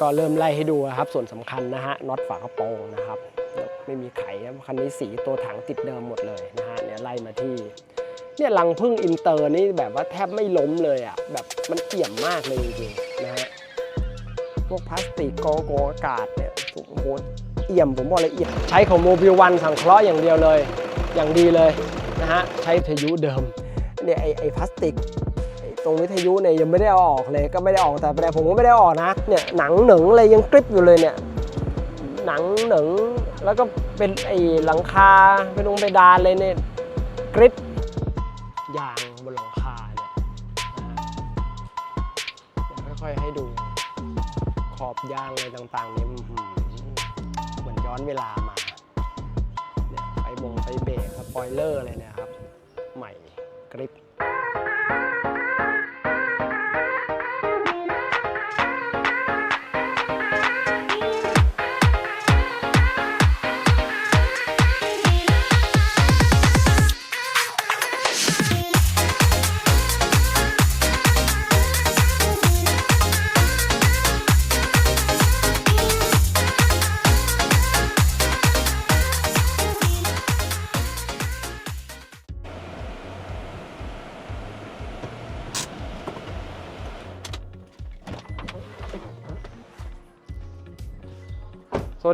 ก็เริ่มไล่ให้ดูนะครับส่วนสำคัญนะฮะน็อตฝากระโปรงนะครับไม่มีไขคันนี้สีตัวถังติดเดิมหมดเลยนะฮะเนี่ยไล่มาที่เนี่ยรังพึ่งอินเตอร์นี่แบบว่าแทบไม่ล้มเลยอะแบบมันเอี่ยมมากเลยจริงๆนะฮะพวกพลาสติกกองโกงอากาศเนี่ยโอ้โหเอี่ยมผมบอกเลยเอี่ยมใช้ของโมบิลวันสังเคราะห์อย่างเดียวเลย อย่างดีเลยนะฮะใช้ทยุเดิมเนี่ยไอไอพลาสติก ตรงวิทยุเนี่ยยังไม่ได้เอาออกเลยก็ไม่ได้ออกแต่แต่ผมก็ไม่ได้ออกนะเนี่ยหนังหนึ่งอะไรยังกริบอยู่เลยเนี่ยหนังหนึ่งแล้วก็เป็นไอหลังคาเป็นองค์ไปดานเลยเนี่ยกริบยางบนหลังคาเนี่ยนะค่อยๆให้ดู ขอบยางอะไรต่างๆเนี่ยเหมือนย้อนเวลามาเนี่ยไฟบงไฟเบรกสปอยเลอร์อะไรเนี่ยครับ ใหม่กริป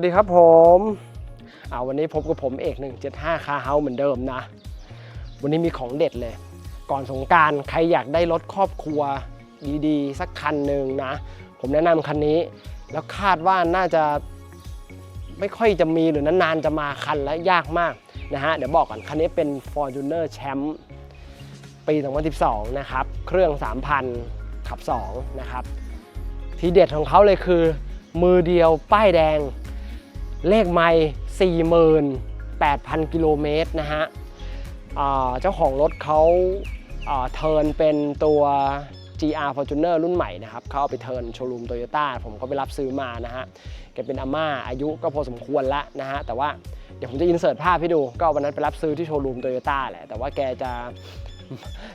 ดีครับผมเอาวันนี้พบกับผมเอก 175 คาเฮาเหมือนเดิมนะ วันนี้มีของเด็ดเลย ก่อนสงการใครอยากได้รถครอบครัวดีๆ สักคันหนึ่งนะ ผมแนะนำคันนี้ แล้วคาดว่าน่าจะไม่ค่อยจะมีหรือนานๆจะมาคันและยากมากนะฮะ เดี๋ยวบอกก่อนคันนี้เป็น Fortuner Champ ปี 2012 นะครับ เครื่อง 3,000 ขับ 2 นะครับ ทีเด็ดของเขาเลยคือ มือเดียวป้ายแดง เลขไม่48,000 กิโลเมตรนะฮะเจ้าของรถเขาเทิร์นเป็นตัว GR Fortuner รุ่นใหม่นะครับเขาเอาไปเทิร์นโชว์รูมโตโยต้าผมก็ไปรับซื้อมานะฮะแกเป็นอาม่าอายุก็พอสมควรละนะฮะแต่ว่าเดี๋ยวผมจะอินเสิร์ตภาพให้ดู ก็วันนั้นไปรับซื้อที่โชว์รูมโตโยต้าแหละ แต่ว่าแกจะ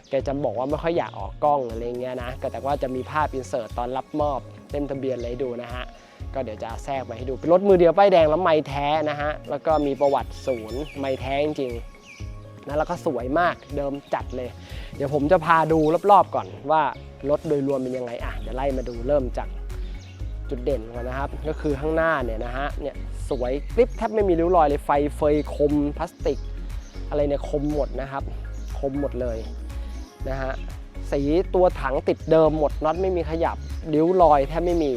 แกจะบอกว่าไม่ค่อยอยากออกกล้องอะไรเงี้ยนะ ก็แต่ว่าจะมีภาพอินเสิร์ตตอนรับมอบเต็มทะเบียนอะไรให้ดูนะฮะ ก็เดี๋ยวจะแทรกมาให้ดู เป็นรถมือเดียวป้ายแดงแล้วไม่แท้นะฮะ แล้วก็มีประวัติศูนย์ไม่แท้จริงๆนะแล้วก็สวยมากเดิมจัดเลย เดี๋ยวผมจะพาดูรอบๆก่อนว่ารถโดยรวมเป็นยังไงอะเดี๋ยวไล่มาดูเริ่มจากจุดเด่นก่อนนะครับ ก็คือข้างหน้าเนี่ยนะฮะเนี่ยสวยกริปแทบไม่มีริ้วรอยเลยไฟเฟยคมพลาสติก อะไรเนี่ยคมหมดนะครับ คมหมดเลยนะฮะสีตัวถังติดเดิมหมดน็อตไม่มีขยับริ้วรอยแทบไม่มี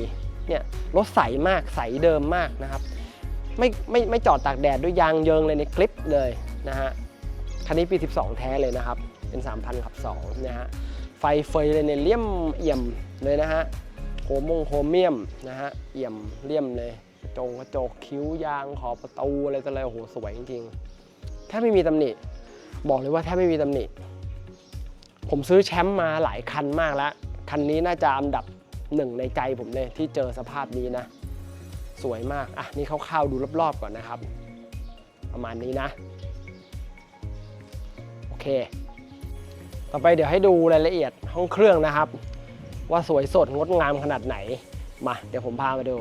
เนี่ยรถใสมากใสเดิมมากนะครับไม่ไม่ไม่จอดตากแดดด้วยยางเยิงเลยในคลิปเลยนะฮะคันนี้ปี 12 แท้เลยนะครับ เป็น 3,000ขับ2นะฮะไฟเฟยเลยเนี่ยเลี่ยมเอี่ยมเลยนะฮะโคมงโคเมียมนะฮะเอี่ยมเลี่ยมเลยจงกระจกคิ้วยางขอบประตูอะไรต่ออะไรโอ้โหสวยจริงๆแทบไม่มีตำหนิบอกเลยว่าแทบไม่มีตำหนิผมซื้อแชมป์มาหลายคันมากแล้ว คันนี้น่าจะอันดับ หนึ่งในใจผมเลยที่เจอสภาพนี้นะ สวยมาก อะ นี่คร่าวๆดูรอบๆก่อนนะครับ ประมาณนี้นะ โอเค ต่อไปเดี๋ยวให้ดูรายละเอียดห้องเครื่องนะครับ ว่าสวยสดงดงามขนาดไหน มาเดี๋ยวผมพามาดู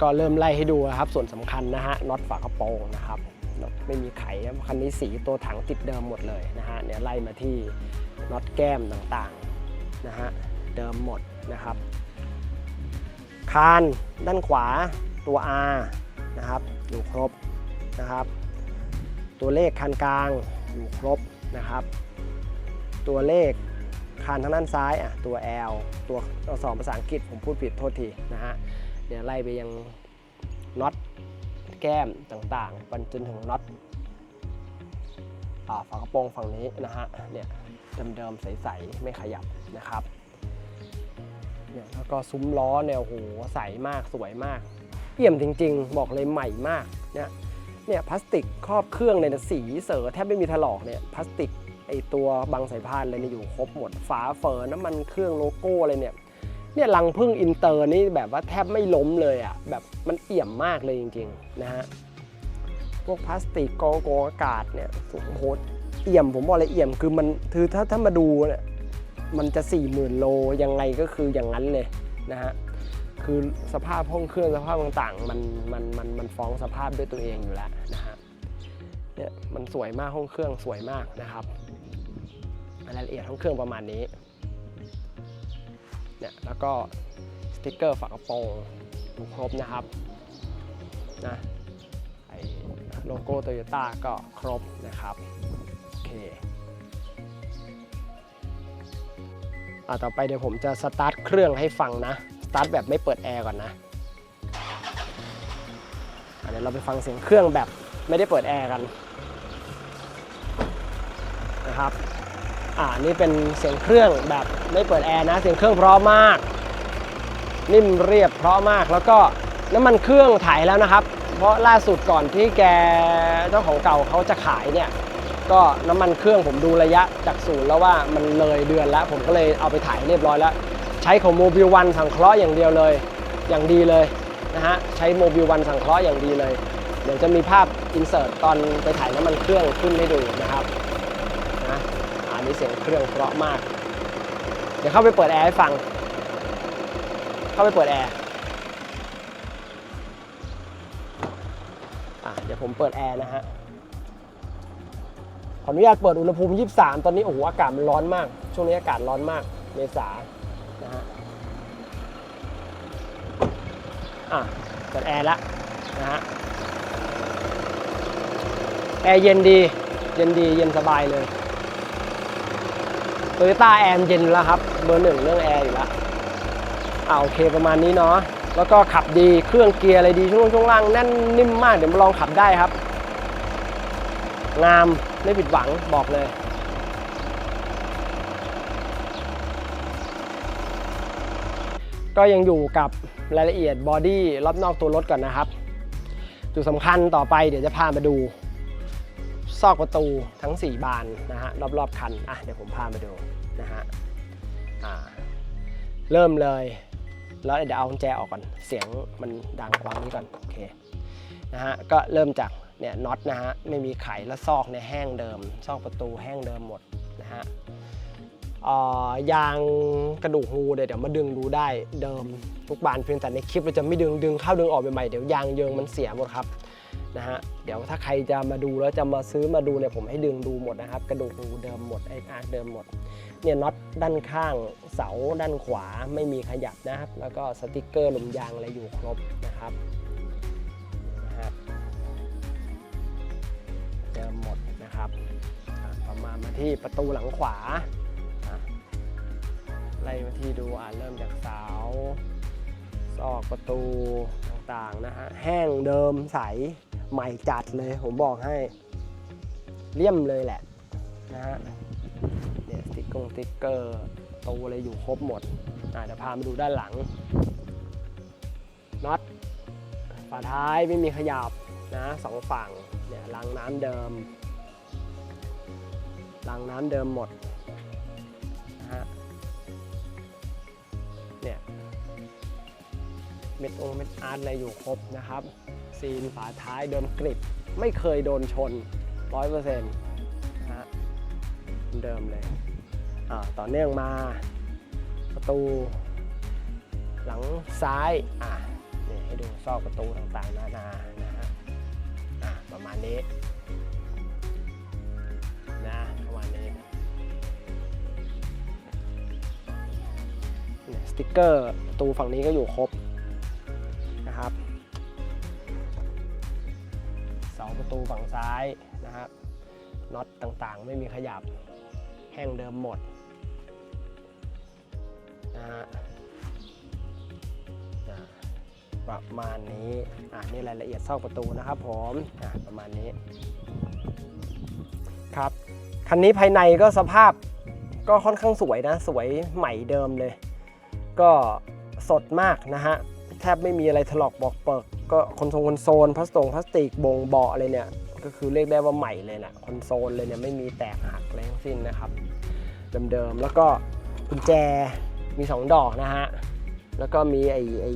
ก็เริ่มไล่ให้ดูนะครับ ส่วนสำคัญนะฮะน็อตฝากระโปรงนะครับ น็อตไม่มีไขนะคันนี้สีตัวถังติดเดิมหมดเลยนะฮะเนี่ยไล่มาที่น็อตแก้มต่างๆนะฮะเดิมหมดนะครับ คานด้านขวาตัว R นะครับอยู่ครบนะครับ ตัวเลขคานกลางอยู่ครบนะครับ ตัวเลขคานทางด้านซ้ายอะตัว L ตัวตัวสองภาษาอังกฤษผมพูดผิดโทษทีนะฮะเดี๋ยวไล่ไปยังน็อต แก้มต่างๆจนถึงน็อตฝากระโปรงฝั่งนี้นะฮะเนี่ยเดิมๆใสๆไม่ขยับนะครับเนี่ยแล้วก็ซุ้มล้อเนี่ยโอ้โหใสมากสวยมากเอี่ยมจริง ๆ บอกเลยใหม่มากเนี่ยเนี่ยพลาสติกครอบเครื่องเนี่ยนะสีเสือแทบไม่มีถลอกเนี่ยพลาสติกไอตัวบางสายพานเลยเนี่ยอยู่ครบหมดฝาเฟอร์น้ำมันเครื่องโลโก้อะไรเนี่ย เนี่ยรังพึ่งอินเตอร์นี่แบบว่าแทบไม่ล้มเลยอะ่ะแบบมันเอี่ยมมากเลยจริงๆนะฮะพวกพลาสติกกองโกงอากาศเนี่ยโอ้โหเอี่ยมผมบอกเลยเอี่ยมคือมันคือถ้าถ้ามาดูเนี่ยมันจะ 40,000 โลยังไงก็คืออย่างนั้นเลยนะฮะคือสภาพห้องเครื่องสภาพต่างๆมันมันมันมันฟ้องสภาพด้วยตัวเองอยู่แล้วนะฮะเนี่ยมันสวยมากห้องเครื่องสวยมากนะครับรายละเอียดห้องเครื่องประมาณนี้ เนี่ยแล้วก็สติ๊กเกอร์ฝากระโปรงดูครบนะครับนะไอโลโก้โตโยต้าก็ครบนะครับโอเคอะต่อไปเดี๋ยวผมจะสตาร์ทเครื่องให้ฟังนะ สตาร์ทแบบไม่เปิดแอร์ก่อนนะอะเดี๋ยวเราไปฟังเสียงเครื่องแบบไม่ได้เปิดแอร์กันนะครับ อ่านี่เป็นเสียงเครื่องแบบไม่เปิดแอร์นะ เสียงเครื่องเพราะมาก นิ่มเรียบเพราะมาก แล้วก็น้ำมันเครื่องถ่ายแล้วนะครับ เพราะล่าสุดก่อนที่แกเจ้าของเก่าเขาจะขายเนี่ย ก็น้ำมันเครื่องผมดูระยะจากศูนย์แล้วว่ามันเลยเดือนแล้ว ผมก็เลยเอาไปถ่ายเรียบร้อยแล้ว ใช้ของโมบิลวันสังเคราะห์อย่างเดียวเลย อย่างดีเลยนะฮะ ใช้โมบิลวันสังเคราะห์อย่างดีเลย เดี๋ยวจะมีภาพอินเสิร์ตตอนไปถ่ายน้ำมันเครื่องขึ้นให้ดูนะครับ อันนี้เสียงเครื่องเพราะมาก เดี๋ยวเข้าไปเปิดแอร์ให้ฟัง เข้าไปเปิดแอร์อะเดี๋ยวผมเปิดแอร์นะฮะ ขออนุญาตเปิดอุณหภูมิ 23 ตอนนี้โอ้โหอากาศมันร้อนมาก ช่วงนี้อากาศร้อนมาก เมษานะฮะ อะ เปิดแอร์แล้วนะฮะ แอร์เย็นดี เย็นดี เย็นสบายเลย โตโยต้าแอร์เย็นแล้วครับเบอร์หนึ่งเรื่องแอร์อยู่แล้วอ่าโอเคประมาณนี้เนาะแล้วก็ขับดีเครื่องเกียร์อะไรดีช่วงช่วงล่างแน่นนิ่มมากเดี๋ยวมาลองขับได้ครับ งามไม่ผิดหวังบอกเลย ก็ยังอยู่กับรายละเอียดบอดี้รอบนอกตัวรถก่อนนะครับ จุดสำคัญต่อไปเดี๋ยวจะพามาดู ซอกประตูทั้ง 4 บานนะฮะรอบๆคันอะเดี๋ยวผมพามาดูนะฮะอ่าเริ่มเลยแล้วเดี๋ยวเอากุญแจออกก่อนเสียงมันดังกวางนี้ก่อนโอเคนะฮะก็เริ่มจากเนี่ยน็อตนะฮะไม่มีไขและซอกเนี่ยแห้งเดิม ซอกประตูแห้งเดิมหมดนะฮะยางกระดูกงูเดี๋ยวเดี๋ยวมาดึงดูได้เดิมทุกบานเพียงแต่ในคลิปเราจะไม่ดึงดึงเข้าดึงออกใหม่ๆเดี๋ยวยางเยิงมันเสียหมดครับ นะฮะเดี๋ยวถ้าใครจะมาดูแล้วจะมาซื้อมาดูเนี่ยผมให้ดึงดูหมดนะครับ กระดูกงูเดิมหมดไอ้อาร์เดิมหมดเนี่ยน็อตด้านข้างเสาด้านขวาไม่มีขยับนะครับ แล้วก็สติกเกอร์ลมยางอะไรอยู่ครบนะครับนะฮะเดิมหมดนะครับอะประมาณมาที่ประตูหลังขวาไล่มาที่ดูอะเริ่มจากเสาซอกประตูต่างๆนะฮะแห้งเดิมใส ใหม่จัดเลย ผมบอกให้เลี่ยมเลยแหละนะฮะเนี่ยสติ๊กกงสติ๊กเกอร์ตูอะไรอยู่ครบหมดอะเดี๋ยวพามาดูด้านหลังน็อตฝาท้ายไม่มีขยับนะสองฝั่งเนี่ยรางน้ำเดิมรางน้ำเดิมหมดนะฮะเนี่ยเม็ดองเม็ดอาร์ตอะไรอยู่ครบนะครับ ซีนฝาท้ายเดิมกริบ ไม่เคยโดนชน 100%นะฮะเดิมเลยอ่าต่อเนื่องมา ประตู หลังซ้ายอ่านี่ให้ดูซอกประตูต่างๆนานานะฮะอ่าประมาณนี้นะประมาณนี้สติกเกอร์ประตูฝั่งนี้ก็อยู่ครบนะครับ เสาประตูฝั่งซ้ายนะครับน็อตต่างๆ ไม่มีขยับแห้งเดิมหมดนะฮะประมาณนี้ อ่านี่รายละเอียดซอกประตูนะครับผมอ่าประมาณนี้ ครับ คันนี้ภายในก็สภาพก็ค่อนข้างสวยนะ สวยใหม่เดิมเลย ก็สดมากนะฮะ แทบไม่มีอะไรถลอกบอกเปิก ก็คอนโซลคอนโซลพลาสตงพลาสติกบงเบาะอะไรเนี่ย ก็คือเรียกได้ว่าใหม่เลยนะคอนโซลเลยเนี่ยไม่มีแตกหักอะไรทั้งสิ้นนะครับ เดิมๆ แล้วก็กุญแจมี 2 ดอกนะฮะ แล้วก็มีไอไอ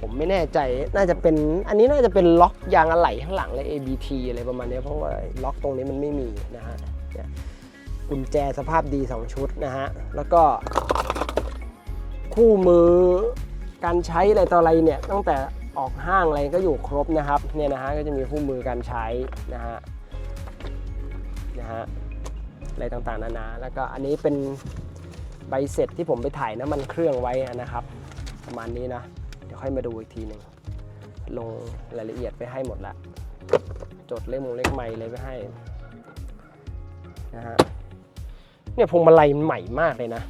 ผมไม่แน่ใจน่าจะเป็นอันนี้น่าจะเป็นล็อกยางอะไหล่ข้างหลังเลย ABT อะไรประมาณนี้เพราะว่าล็อกตรงนี้มันไม่มีนะฮะกุญแจสภาพดี 2 ชุดนะฮะ แล้วก็คู่มือการใช้อะไรต่ออะไรเนี่ยตั้งแต่ ออกห้างอะไรก็อยู่ครบนะครับเนี่ยนะฮะก็จะมีคู่มือการใช้นะฮะนะฮะอะไรต่างๆนานาแล้วก็อันนี้เป็นใบเสร็จที่ผมไปถ่ายน้ำมันเครื่องไว้นะครับ ประมาณนี้นะ เดี๋ยวค่อยมาดูอีกทีหนึ่งลงรายละเอียดไปให้หมดละ จดเลขมงเลขไม้เลยไปให้นะฮะเนี่ยพวงมาลัยมันใหม่มากเลยนะ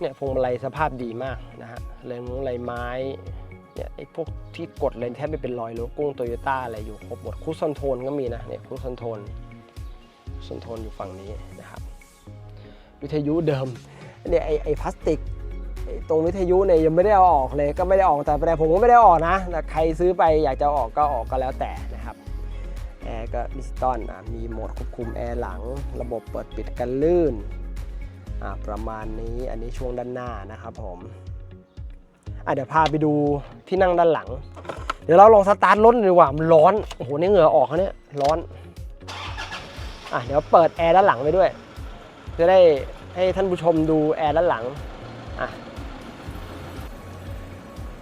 เนี่ยพวงมาลัยสภาพดีมากนะฮะเลยมงลายไม้เนี่ยไอ้พวกที่กดเลยแทบไม่เป็นรอยโลโก้งโตโยต้าอะไรอยู่ครบหมดคูซอนโทนก็มีนะเนี่ยคูซอนโทนคูซอนโทนอยู่ฝั่งนี้นะครับ วิทยุเดิมเนี่ยไอ้ไอ้พลาสติกไอตรงวิทยุเนี่ยยังไม่ได้เอาออกเลยก็ไม่ได้ออกแต่แต่ผมก็ไม่ได้ออกนะแต่ใครซื้อไปอยากจะออกก็ออกก็แล้วแต่นะครับแอร์ก็ดิจิตอลอะมีโหมดควบคุมแอร์หลัง ระบบเปิดปิดกันลื่น ประมาณนี้อันนี้ช่วงด้านหน้านะครับผมเดี๋ยวพาไปดูที่นั่งด้านหลัง เดี๋ยวเราลองสตาร์ทรถดีกว่ามันร้อนโอ้โหนี่เหงื่อออกเนี่ยร้อนอะเดี๋ยวเปิดแอร์ด้านหลังไปด้วยจะได้ให้ท่านผู้ชมดูแอร์ด้านหลังอะ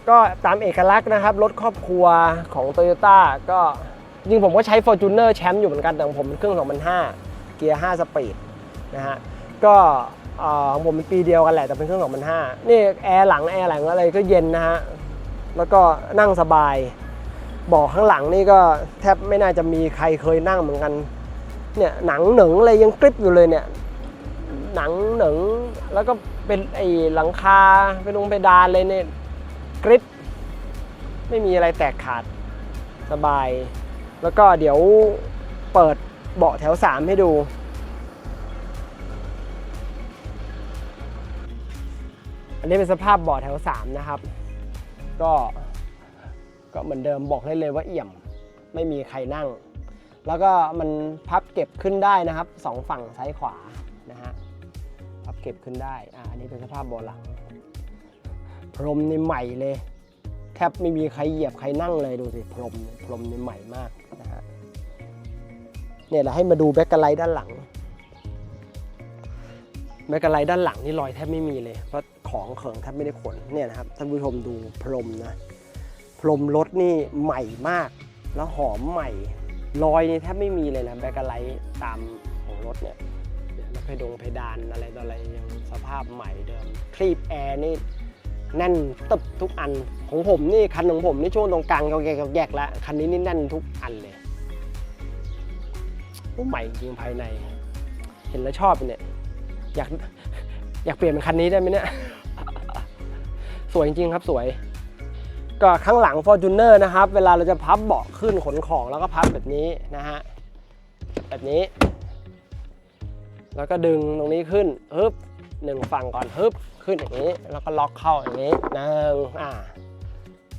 ก็ตามเอกลักษณ์นะครับรถครอบครัวของ Toyota ก็จริงผมก็ใช้ Fortuner แชมป์อยู่เหมือนกันแต่ของผมเป็นเครื่อง 2005 เกียร์ 5 สปีดนะฮะก็ ของผมเป็นปีเดียวกันแหละแต่เป็นเครื่อง 2005 นี่แอร์หลังแอร์หลังอะไรก็เย็นนะฮะ แล้วก็นั่งสบายเบอกข้างหลังนี่ก็แทบไม่น่าจะมีใครเคยนั่งเหมือนกัน เนี่ยหนังหนึ่งอะไรยังกริบอยู่เลยเนี่ย หนังหนึ่งแล้วก็เป็นไอ้หลังคาเป็นลงเพดานเลยเนี่ยกริปไม่มีอะไรแตกขาดสบาย แล้วก็เดี๋ยวเปิดเบาะแถว 3 ให้ดู อันนี้เป็นสภาพเบาะแถว 3 นะครับ ก็ก็เหมือนเดิมบอกได้เลยว่าเอี่ยม ไม่มีใครนั่ง แล้วก็มันพับเก็บขึ้นได้นะครับสองฝั่งซ้ายขวานะฮะพับเก็บขึ้นได้อ่าอันนี้เป็นสภาพเบาะหลัง พรมในใหม่เลย แทบไม่มีใครเหยียบใครนั่งเลยดูสิพรมพรมในใหม่มากนะฮะเนี่ยเราให้มาดูแบ็กกไลท์ด้านหลัง แบ็กกะไลท์ด้านหลังนี่รอยแทบไม่มีเลย เพราะของเขิงแทบไม่ได้ขนเนี่ยนะครับท่านผู้ชมดูพรมนะ พรมรถนี่ใหม่มาก แล้วหอมใหม่รอยนี่แทบไม่มีเลยนะแบ็กกะไลตามของรถเนี่ยเดี๋ยวเพดงเพดานอะไรต่ออะไรยังสภาพใหม่เดิมคลีปแอร์นี่แน่นตึบทุกอันของผมนี่คันของผมนี่ช่วงตรงกลางก็แยกแยกแล้วคันนี้นี่แน่นทุกอันเลยโอ้ใหม่จริงภายใน เห็นแล้วชอบเนี่ย อยากอยากเปลี่ยนเป็นคันนี้ได้ไหมเนี่ย สวยจริงๆครับสวย ก็ข้างหลัง Fortuner นะครับ เวลาเราจะพับเบาะขึ้นขนของแล้วก็พับแบบนี้นะฮะ แบบนี้ แล้วก็ดึงตรงนี้ขึ้นฮึบหนึ่งฝั่งก่อนฮึบขึ้นอย่างนี้ แล้วก็ล็อกเข้าอย่างนี้หนึ่งอ่า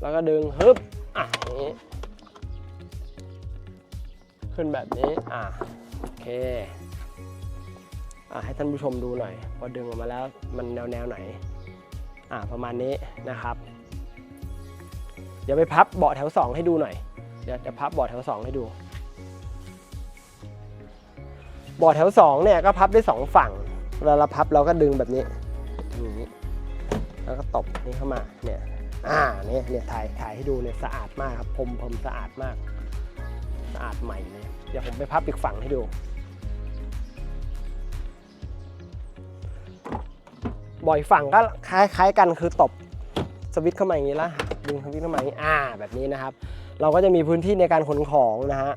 แล้วก็ดึงฮึบอะอย่างนี้ ขึ้นแบบนี้อ่าโอเค ให้ท่านผู้ชมดูหน่อย พอดึงออกมาแล้วมันแนวแนวไหนอ่าประมาณนี้นะครับ เดี๋ยวไปพับเบาะแถว 2 ให้ดูหน่อย เดี๋ยวจะพับเบาะแถว 2 ให้ดูเบาะแถว 2 เนี่ยก็พับได้ 2 ฝั่งเวลาเราพับเราก็ดึงแบบนี้อย่างนี้แล้วก็ตบนี่เข้ามาเนี่ยอ่าเนี่ยเนี่ยถ่ายถ่ายให้ดูเนี่ยสะอาดมากครับพรมพรมสะอาดมาก สะอาดใหม่เลยเดี๋ยวผมไปพับอีกฝั่งให้ดู บ่อยฝั่งก็คล้าย ๆ กันคือตบสวิตช์เข้ามาอย่างนี้แล้วดึงสวิตช์เข้ามาอย่างนี้อ่าแบบนี้นะครับ เราก็จะมีพื้นที่ในการขนของนะฮะ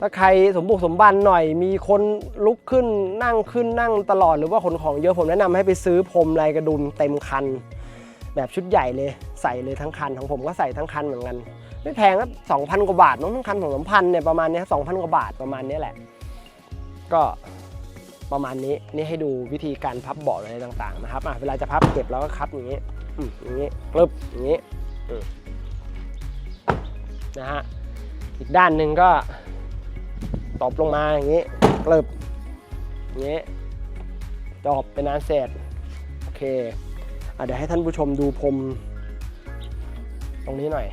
ถ้าใครสมบุกสมบันหน่อยมีคนลุกขึ้นนั่งขึ้นนั่งตลอดหรือว่าขนของเยอะผมแนะนำให้ไปซื้อพรมลายกระดุมเต็มคัน แบบชุดใหญ่เลยใส่เลยทั้งคันของผมก็ใส่ทั้งคันเหมือนกัน ไม่แพงครับสองพันกว่าบาทน้องทั้งคันสองสามพันเนี่ยประมาณนี้สองพันกว่าบาทประมาณนี้แหละ ก็ ประมาณนี้นี่ให้ดูวิธีการพับเบาะอะไรต่างๆนะครับอะเวลาจะพับเก็บเราก็คัดอย่างนี้อืมอย่างนี้กรึบอย่างนี้นะฮะอีกด้านหนึ่งก็ตบลงมาอย่างนี้กรึบอย่างนี้จบเป็นอันเสร็จโอเคอะเดี๋ยวให้ท่านผู้ชมดูพรมตรงนี้หน่อย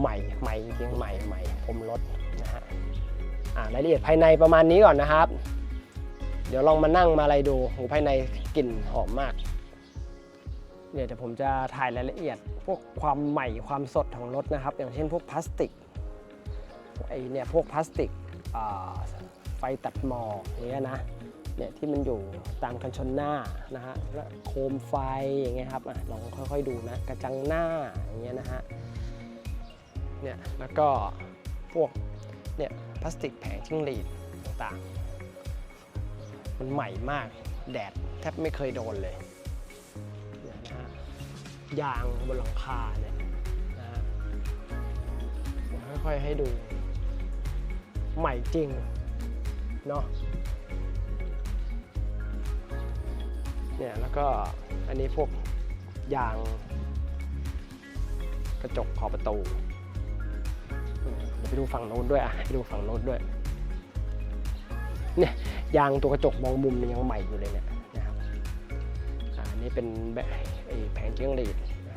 ใหม่ใหม่จริงๆใหม่ใหม่พรมรถนะฮะ รายละเอียดภายในประมาณนี้ก่อนนะครับ เดี๋ยวลองมานั่งมาอะไรดูโหภายในกลิ่นหอมมากเนี่ยเดี๋ยวผมจะถ่ายรายละเอียด พวกความใหม่ความสดของรถนะครับ อย่างเช่นพวกพลาสติกไอเนี่ยพวกพลาสติกไฟตัดหมอกอย่างเงี้ยนะเนี่ยที่มันอยู่ตามกันชนหน้านะฮะแล้วโคมไฟอย่างเงี้ยครับอลองค่อยๆดูนะกระจังหน้าอย่างเงี้ยนะฮะเนี่ยแล้วก็พวกเนี่ย พลาสติกแผงจิ้งหรีดต่างๆ มันใหม่มากแดดแทบไม่เคยโดนเลยเนี่ยนะฮะยางบนหลังคาเนี่ยนะฮะผมค่อยๆให้ดู ใหม่จริงเนาะเนี่ยแล้วก็อันนี้พวกยางกระจกขอบประตู ไปดูฝั่งโน้นด้วยอะให้ดูฝั่งโน้นด้วย เนี่ยยางตัวกระจกมองมุมเนี่ยยังใหม่อยู่เลยเนี่ยนะครับอันนี้เป็นแบบแผงเจียงหรีดนะ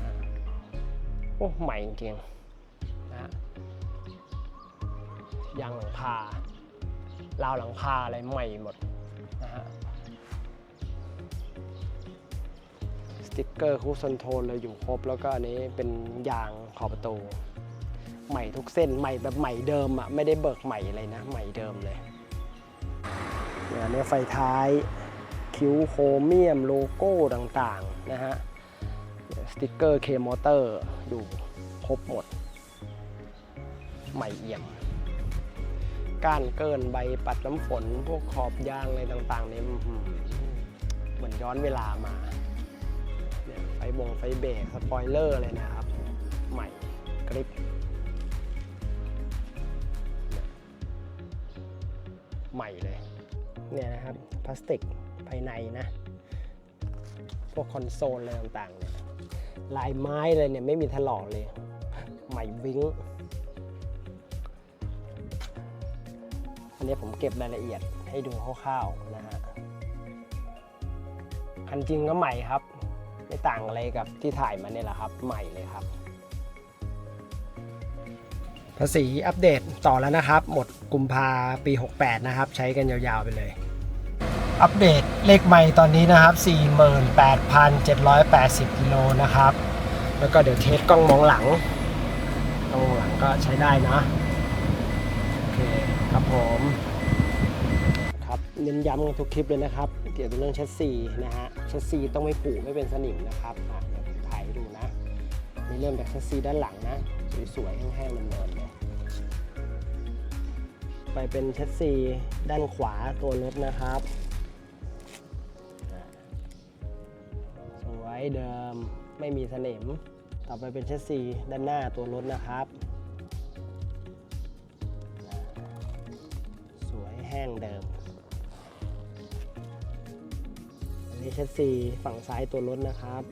โอ้ใหม่จริงๆนะยางหลังคาราวหลังคาอะไรใหม่หมดนะฮะสติกเกอร์คูซอนโทนเลยอยู่ครบแล้วก็อันนี้เป็นยางขอบประตู ใหม่ทุกเส้นใหม่แบบใหม่เดิมอะไม่ได้เบิกใหม่อะไรนะ ใหม่เดิมเลยเนี่ยอันนี้ไฟท้ายคิ้วโครเมียมโลโก้ต่างๆนะฮะสติกเกอร์เคมอเตอร์ดูครบหมด ใหม่เอี่ยม ก้านเกินใบปัดน้ำฝน พวกขอบยางอะไรต่างๆเนี่ยเหมือนย้อนเวลามาเนี่ยไฟบงไฟเบรกสปอยเลอร์เลยนะครับ ใหม่กริป ใหม่เลย เนี่ยนะครับพลาสติกภายในนะ พวกคอนโซลอะไรต่างๆเนี่ยลายไม้เลยเนี่ยไม่มีถลอกเลย ใหม่วิ้งอันนี้ผมเก็บรายละเอียดให้ดูคร่าวๆนะฮะคันจริงก็ใหม่ครับ ไม่ต่างอะไรกับที่ถ่ายมาเนี่ยแหละครับ ใหม่เลยครับ ภาษีอัปเดตต่อแล้วนะครับ หมดกุมภาปี 68 นะครับ ใช้กันยาวๆไปเลย อัปเดตเลขใหม่ตอนนี้นะครับ 48,780 กิโลนะครับ แล้วก็เดี๋ยวเทสกล้องมองหลังกล้องมองหลังก็ใช้ได้นะ โอเคครับผม ครับเน้นย้ำกันทุกคลิปเลยนะครับ เกี่ยวกับเรื่องแชสซีนะฮะแชสซีต้องไม่ผูไม่เป็นสนิมนะครับอะเดี๋ยวผมถ่ายให้ดูนะนี่เริ่มจากแชสซีด้านหลังนะ สวยๆแห้งๆเนินๆ ไปเป็นแชสซีด้านขวาตัวรถนะครับ สวยเดิมไม่มีสนิม ต่อไปเป็นแชสซีด้านหน้าตัวรถนะครับ สวยแห้งเดิม อันนี้แชสซีฝั่งซ้ายตัวรถนะครับ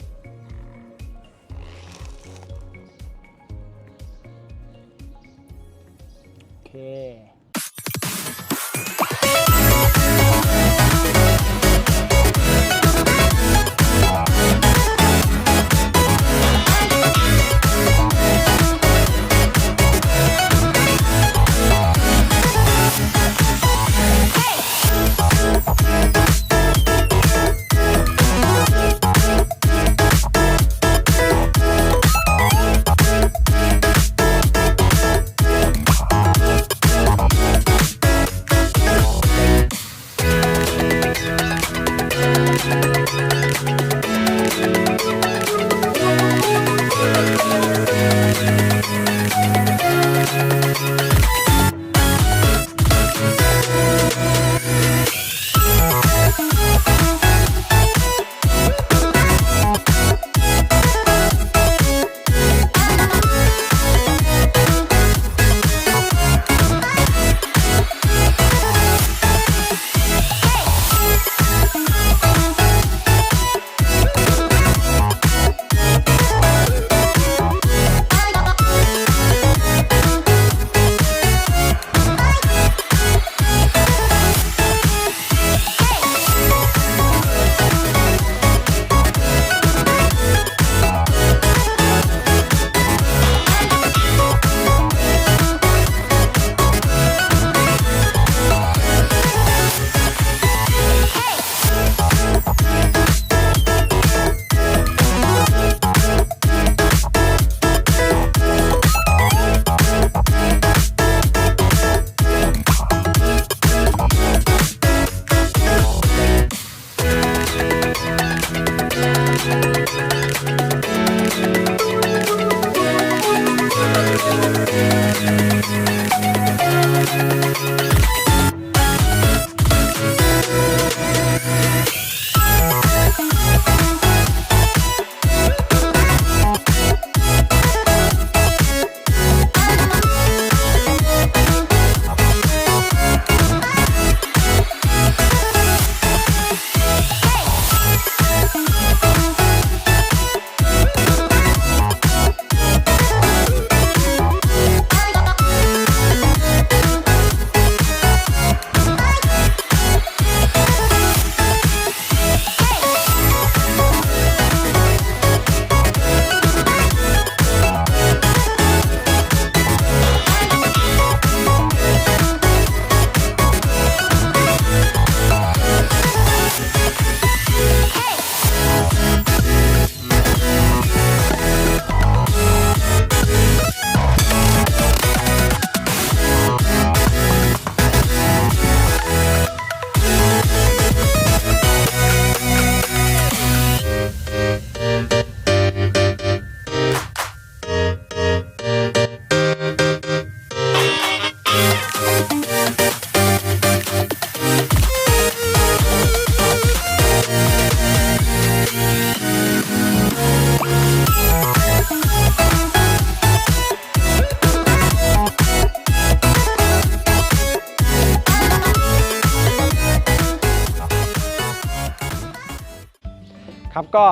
ครับก็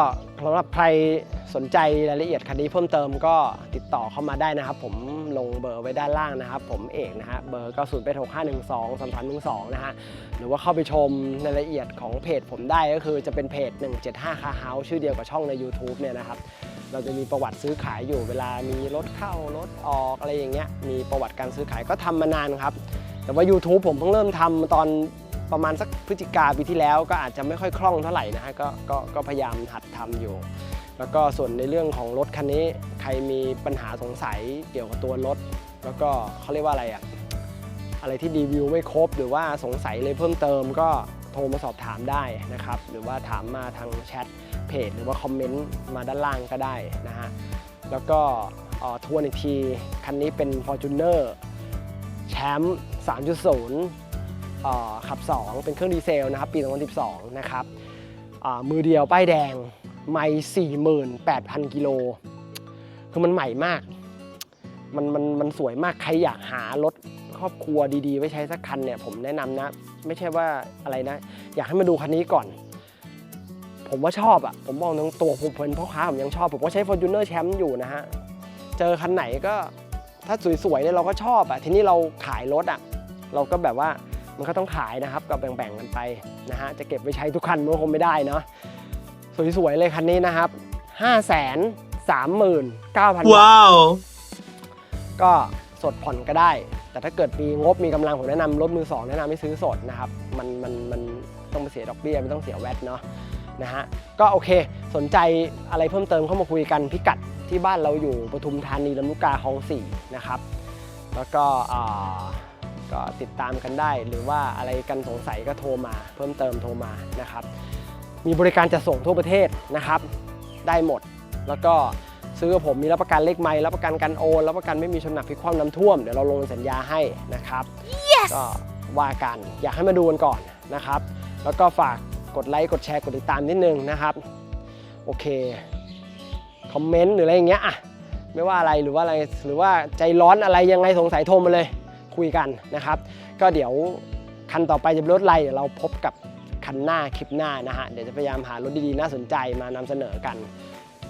สำหรับใครสนใจรายละเอียดคันนี้เพิ่มเติมก็ติดต่อเข้ามาได้นะครับ ผมลงเบอร์ไว้ด้านล่างนะครับ ผมเอกนะฮะเบอร์ก็0 8 6 5 1 2 3 3 1 2นะฮะหรือว่าเข้าไปชมรายละเอียดของเพจผมได้ก็คือจะเป็นเพจ 175 Car House ชื่อเดียวกับช่องใน YouTube เนี่ยนะครับ เราจะมีประวัติซื้อขายอยู่เวลามีรถเข้ารถออกอะไรอย่างเงี้ยมีประวัติการซื้อขายก็ทำมานานครับแต่ว่า YouTube ผมเพิ่งเริ่มทำตอน ประมาณสักพฤศจิกาปีที่แล้วก็อาจจะไม่ค่อยคล่องเท่าไหร่นะฮะก็ก็ก็พยายามหัดทำอยู่ แล้วก็ส่วนในเรื่องของรถคันนี้ใครมีปัญหาสงสัยเกี่ยวกับตัวรถ แล้วก็เขาเรียกว่าอะไรอะอะไรที่รีวิวไม่ครบ หรือว่าสงสัยเลยเพิ่มเติมก็โทรมาสอบถามได้นะครับ หรือว่าถามมาทางแชทเพจหรือว่าคอมเมนต์มาด้านล่างก็ได้นะฮะแล้วก็เอ่อทวนอีกที คันนี้เป็น Fortuner แชมป์3.0 ขับ 2 เป็นเครื่องดีเซลนะครับ ปี 2012 นะครับมือเดียวป้ายแดง ไม่ 48,000 กิโล คือมันใหม่มาก มันมันมันสวยมาก ใครอยากหารถครอบครัวดีๆ ไว้ใช้สักคันเนี่ย ผมแนะนำนะ ไม่ใช่ว่าอะไรนะ อยากให้มาดูคันนี้ก่อน ผมว่าชอบอะผมมองตรงตัวผมเป็นพ่อค้าผมยังชอบ ผมก็ใช้ Fortuner แชมป์อยู่นะฮะ เจอคันไหนก็ถ้าสวยๆเนี่ยเราก็ชอบอะทีนี้เราขายรถอะ เราก็แบบว่า มันก็ต้องขายนะครับก็แบ่งๆกันไปนะฮะจะเก็บไปใช้ทุกคันมันก็คงไม่ได้เนาะสวยๆเลยคันนี้นะครับ5 3 9 0 0 0บาท Wow. ก็สดผ่อนก็ได้ แต่ถ้าเกิดมีงบมีกำลังผมแนะนำรถมือสองแนะนำให้ซื้อสดนะครับมันมันมันต้องไปเสียดอกเบี้ยไม่ต้องเสียแวตเนาะนะฮะก็โอเคสนใจอะไรเพิ่มเติมเข้ามาคุยกันพิกัดที่บ้านเราอยู่ปทุมธานีลำลูกกาคลองสี่นะครับ แล้วก็อ่า ก็ติดตามกันได้ หรือว่าอะไรกันสงสัยก็โทรมา เพิ่มเติมโทรมานะครับ มีบริการจะส่งทั่วประเทศนะครับ ได้หมด แล้วก็ซื้อกับผมมีรับประกันเลขไม้รับประกันการโอนรับประกันไม่มีชนหนักพลิกคว่ำน้ำท่วมเดี๋ยวเราลงสัญญาให้นะครับก็ว่ากันอยากให้มาดูกันก่อนนะครับ แล้วก็ฝากกดไลค์กดแชร์กดติดตามนิดนึงนะครับ โอเคคอมเมนต์หรืออะไรอย่างเงี้ยอะไม่ว่าอะไรหรือว่าอะไรหรือว่าใจร้อนอะไรยังไงสงสัยโทรมาเลย คุยกันนะครับ ก็เดี๋ยวคันต่อไปจะเป็นรถอะไรเดี๋ยวเราพบกับคันหน้าคลิปหน้านะฮะเดี๋ยวจะพยายามหารถดีๆน่าสนใจมานำเสนอกัน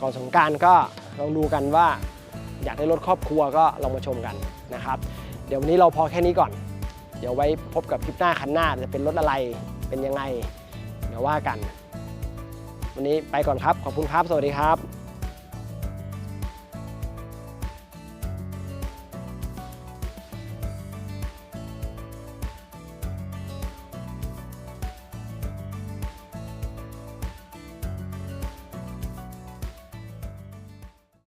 ก่อนสงการก็ลองดูกันว่า อยากได้รถครอบครัวก็ลองมาชมกันนะครับ เดี๋ยววันนี้เราพอแค่นี้ก่อน เดี๋ยวไว้พบกับคลิปหน้าคันหน้าจะเป็นรถอะไรเป็นยังไงเดี๋ยวว่ากัน วันนี้ไปก่อนครับขอบคุณครับ สวัสดีครับ